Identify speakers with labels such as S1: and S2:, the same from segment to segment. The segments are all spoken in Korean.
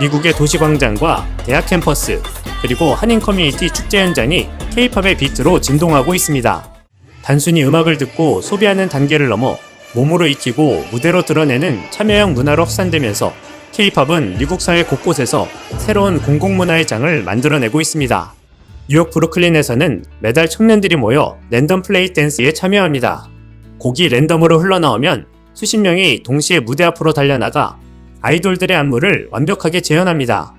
S1: 미국의 도시광장과 대학 캠퍼스, 그리고 한인 커뮤니티 축제 현장이 K-팝의 비트로 진동하고 있습니다. 단순히 음악을 듣고 소비하는 단계를 넘어 몸으로 익히고 무대로 드러내는 참여형 문화로 확산되면서 K-팝은 미국 사회 곳곳에서 새로운 공공문화의 장을 만들어내고 있습니다. 뉴욕 브루클린에서는 매달 청년들이 모여 랜덤 플레이 댄스에 참여합니다. 곡이 랜덤으로 흘러나오면 수십 명이 동시에 무대 앞으로 달려나가 아이돌들의 안무를 완벽하게 재현합니다.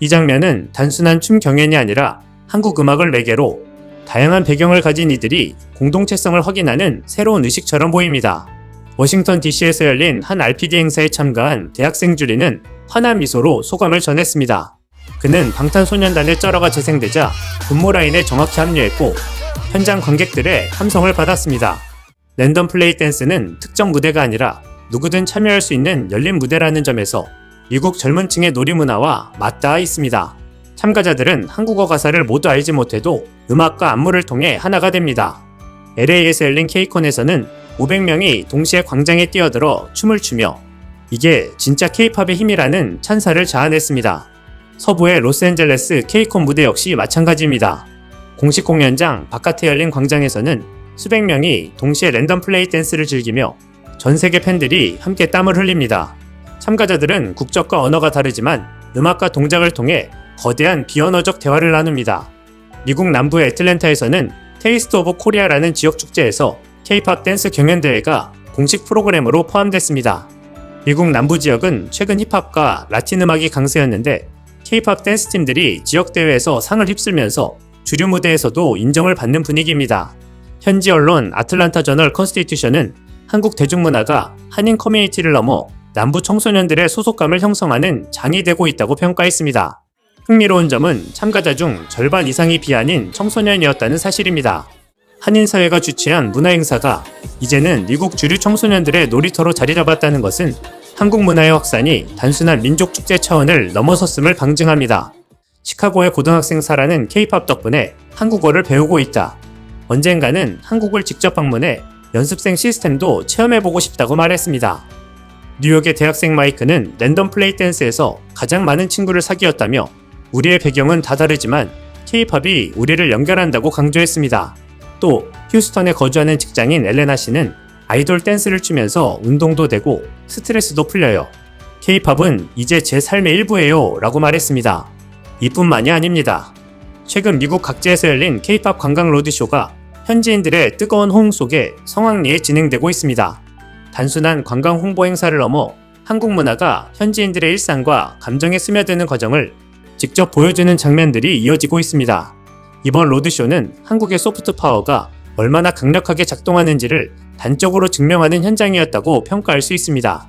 S1: 이 장면은 단순한 춤 경연이 아니라 한국 음악을 매개로 다양한 배경을 가진 이들이 공동체성을 확인하는 새로운 의식처럼 보입니다. 워싱턴 DC에서 열린 한 RPD 행사에 참가한 대학생 주리는 환한 미소로 소감을 전했습니다. 그는 방탄소년단의 쩌러가 재생되자 분모 라인에 정확히 합류했고 현장 관객들의 함성을 받았습니다. 랜덤 플레이 댄스는 특정 무대가 아니라 누구든 참여할 수 있는 열린 무대라는 점에서 미국 젊은 층의 놀이 문화와 맞닿아 있습니다. 참가자들은 한국어 가사를 모두 알지 못해도 음악과 안무를 통해 하나가 됩니다. LA에서 열린 케이콘에서는 500명이 동시에 광장에 뛰어들어 춤을 추며 이게 진짜 케이팝의 힘이라는 찬사를 자아냈습니다. 서부의 로스앤젤레스 케이콘 무대 역시 마찬가지입니다. 공식 공연장 바깥에 열린 광장에서는 수백 명이 동시에 랜덤 플레이 댄스를 즐기며 전 세계 팬들이 함께 땀을 흘립니다. 참가자들은 국적과 언어가 다르지만 음악과 동작을 통해 거대한 비언어적 대화를 나눕니다. 미국 남부의 애틀랜타에서는 테이스트 오브 코리아라는 지역 축제에서 K-팝 댄스 경연 대회가 공식 프로그램으로 포함됐습니다. 미국 남부 지역은 최근 힙합과 라틴 음악이 강세였는데 K-팝 댄스 팀들이 지역 대회에서 상을 휩쓸면서 주류 무대에서도 인정을 받는 분위기입니다. 현지 언론 아틀란타 저널 컨스티튜션은 한국 대중문화가 한인 커뮤니티를 넘어 남부 청소년들의 소속감을 형성하는 장이 되고 있다고 평가했습니다. 흥미로운 점은 참가자 중 절반 이상이 비한인 청소년이었다는 사실입니다. 한인 사회가 주최한 문화 행사가 이제는 미국 주류 청소년들의 놀이터로 자리 잡았다는 것은 한국 문화의 확산이 단순한 민족 축제 차원을 넘어섰음을 방증합니다. 시카고의 고등학생 사라는 K-팝 덕분에 한국어를 배우고 있다. 언젠가는 한국을 직접 방문해 연습생 시스템도 체험해보고 싶다고 말했습니다. 뉴욕의 대학생 마이크는 랜덤 플레이 댄스에서 가장 많은 친구를 사귀었다며 우리의 배경은 다 다르지만 K-팝이 우리를 연결한다고 강조했습니다. 또 휴스턴에 거주하는 직장인 엘레나 씨는 아이돌 댄스를 추면서 운동도 되고 스트레스도 풀려요. K-팝은 이제 제 삶의 일부예요 라고 말했습니다. 이뿐만이 아닙니다. 최근 미국 각지에서 열린 K-팝 관광 로드쇼가 현지인들의 뜨거운 호응 속에 성황리에 진행되고 있습니다. 단순한 관광 홍보 행사를 넘어 한국 문화가 현지인들의 일상과 감정에 스며드는 과정을 직접 보여주는 장면들이 이어지고 있습니다. 이번 로드쇼는 한국의 소프트 파워가 얼마나 강력하게 작동하는지를 단적으로 증명하는 현장이었다고 평가할 수 있습니다.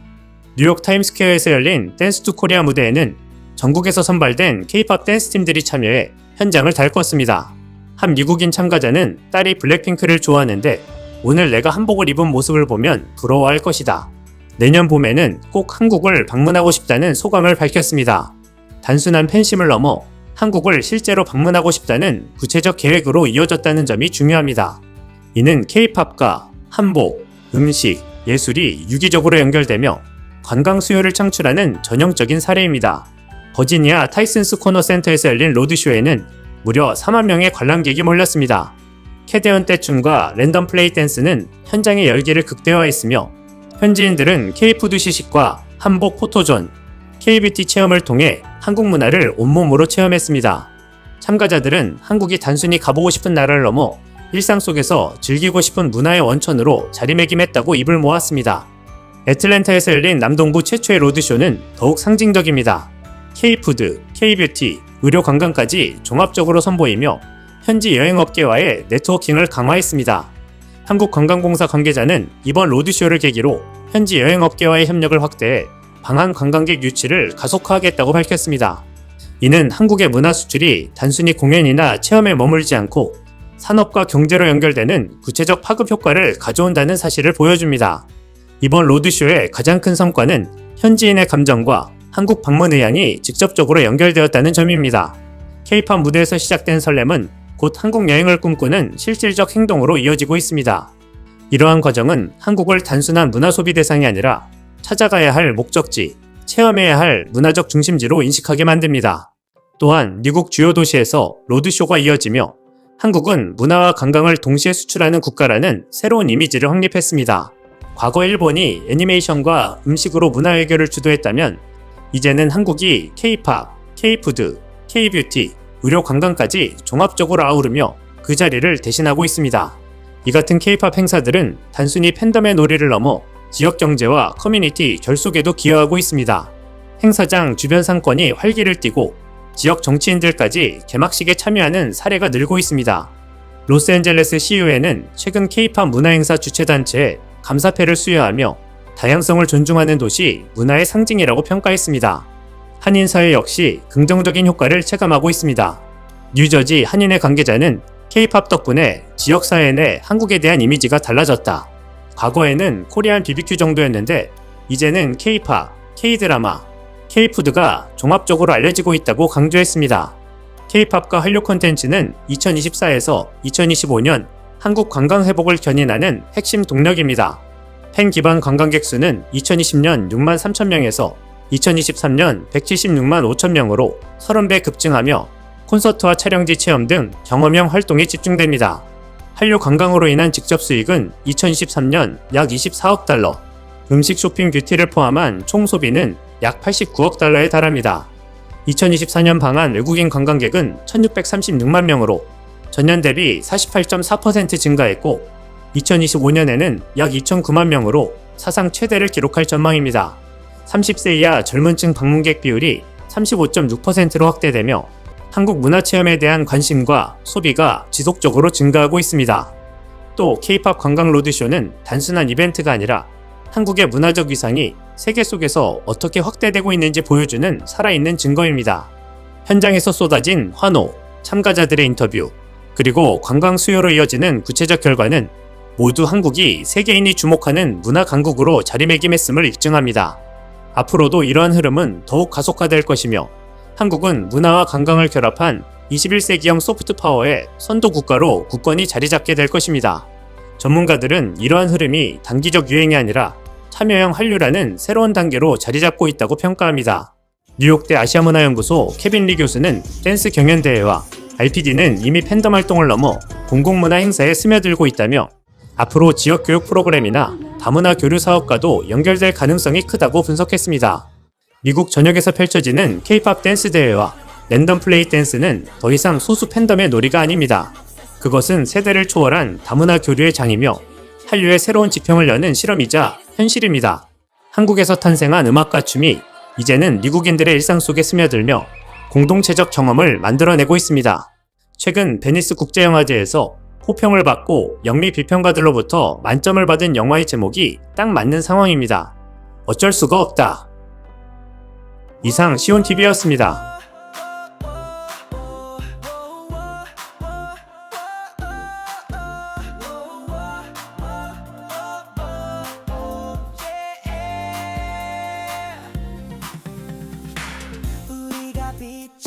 S1: 뉴욕 타임스퀘어에서 열린 댄스 투 코리아 무대에는 전국에서 선발된 K-팝 댄스 팀들이 참여해 현장을 달궜습니다. 한 미국인 참가자는 딸이 블랙핑크를 좋아하는데 오늘 내가 한복을 입은 모습을 보면 부러워할 것이다. 내년 봄에는 꼭 한국을 방문하고 싶다는 소감을 밝혔습니다. 단순한 팬심을 넘어 한국을 실제로 방문하고 싶다는 구체적 계획으로 이어졌다는 점이 중요합니다. 이는 K-팝과 한복, 음식, 예술이 유기적으로 연결되며 관광 수요를 창출하는 전형적인 사례입니다. 버지니아 타이슨스 코너 센터에서 열린 로드쇼에는 무려 4만 명의 관람객이 몰렸습니다. 캐대언 떼춤과 랜덤 플레이 댄스는 현장의 열기를 극대화했으며 현지인들은 K푸드 시식과 한복 포토존, K뷰티 체험을 통해 한국 문화를 온몸으로 체험했습니다. 참가자들은 한국이 단순히 가보고 싶은 나라를 넘어 일상 속에서 즐기고 싶은 문화의 원천으로 자리매김했다고 입을 모았습니다. 애틀랜타에서 열린 남동부 최초의 로드쇼는 더욱 상징적입니다. K푸드, K뷰티, 의료 관광까지 종합적으로 선보이며 현지 여행업계와의 네트워킹을 강화했습니다. 한국관광공사 관계자는 이번 로드쇼를 계기로 현지 여행업계와의 협력을 확대해 방한 관광객 유치를 가속화하겠다고 밝혔습니다. 이는 한국의 문화 수출이 단순히 공연이나 체험에 머물지 않고 산업과 경제로 연결되는 구체적 파급 효과를 가져온다는 사실을 보여줍니다. 이번 로드쇼의 가장 큰 성과는 현지인의 감정과 한국 방문 의향이 직접적으로 연결되었다는 점입니다. K-팝 무대에서 시작된 설렘은 곧 한국 여행을 꿈꾸는 실질적 행동으로 이어지고 있습니다. 이러한 과정은 한국을 단순한 문화 소비 대상이 아니라 찾아가야 할 목적지, 체험해야 할 문화적 중심지로 인식하게 만듭니다. 또한 미국 주요 도시에서 로드쇼가 이어지며 한국은 문화와 관광을 동시에 수출하는 국가라는 새로운 이미지를 확립했습니다. 과거 일본이 애니메이션과 음식으로 문화 외교를 주도했다면 이제는 한국이 K-팝, K-푸드, K-뷰티, 의료 관광까지 종합적으로 아우르며 그 자리를 대신하고 있습니다. 이 같은 K-팝 행사들은 단순히 팬덤의 놀이를 넘어 지역 경제와 커뮤니티 결속에도 기여하고 있습니다. 행사장 주변 상권이 활기를 띠고 지역 정치인들까지 개막식에 참여하는 사례가 늘고 있습니다. 로스앤젤레스 CU에는 최근 K-팝 문화행사 주최단체에 감사패를 수여하며 다양성을 존중하는 도시 문화의 상징이라고 평가했습니다. 한인 사회 역시 긍정적인 효과를 체감하고 있습니다. 뉴저지 한인회 관계자는 K-팝 덕분에 지역 사회 내 한국에 대한 이미지가 달라졌다. 과거에는 코리안 BBQ 정도였는데 이제는 K-팝, K-드라마, K-푸드가 종합적으로 알려지고 있다고 강조했습니다. K-팝과 한류 콘텐츠는 2024에서 2025년 한국 관광 회복을 견인하는 핵심 동력입니다. 팬 기반 관광객 수는 2020년 6만 3천 명에서 2023년 176만 5천 명으로 30배 급증하며 콘서트와 촬영지 체험 등 경험형 활동에 집중됩니다. 한류 관광으로 인한 직접 수익은 2023년 약 24억 달러, 음식 쇼핑 뷰티를 포함한 총 소비는 약 89억 달러에 달합니다. 2024년 방한 외국인 관광객은 1636만 명으로 전년 대비 48.4% 증가했고 2025년에는 약 2,009만 명으로 사상 최대를 기록할 전망입니다. 30세 이하 젊은 층 방문객 비율이 35.6%로 확대되며 한국 문화체험에 대한 관심과 소비가 지속적으로 증가하고 있습니다. 또 K-팝 관광 로드쇼는 단순한 이벤트가 아니라 한국의 문화적 위상이 세계 속에서 어떻게 확대되고 있는지 보여주는 살아있는 증거입니다. 현장에서 쏟아진 환호, 참가자들의 인터뷰, 그리고 관광 수요로 이어지는 구체적 결과는 모두 한국이 세계인이 주목하는 문화 강국으로 자리매김했음을 입증합니다. 앞으로도 이러한 흐름은 더욱 가속화될 것이며 한국은 문화와 관광을 결합한 21세기형 소프트 파워의 선도 국가로 굳건히 자리 잡게 될 것입니다. 전문가들은 이러한 흐름이 단기적 유행이 아니라 참여형 한류라는 새로운 단계로 자리 잡고 있다고 평가합니다. 뉴욕대 아시아문화연구소 케빈 리 교수는 댄스 경연대회와 RPD는 이미 팬덤 활동을 넘어 공공문화 행사에 스며들고 있다며 앞으로 지역 교육 프로그램이나 다문화 교류 사업과도 연결될 가능성이 크다고 분석했습니다. 미국 전역에서 펼쳐지는 K-팝 댄스 대회와 랜덤 플레이 댄스는 더 이상 소수 팬덤의 놀이가 아닙니다. 그것은 세대를 초월한 다문화 교류의 장이며 한류의 새로운 지평을 여는 실험이자 현실입니다. 한국에서 탄생한 음악과 춤이 이제는 미국인들의 일상 속에 스며들며 공동체적 경험을 만들어내고 있습니다. 최근 베니스 국제영화제에서 호평을 받고 영미 비평가들로부터 만점을 받은 영화의 제목이 딱 맞는 상황입니다. 어쩔 수가 없다. 이상 시온TV였습니다.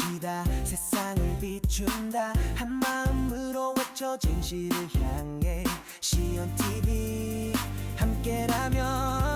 S2: 빛이다. 세상을 비춘다. 한 마음으로 외쳐 진실을 향해 시연 TV 함께라면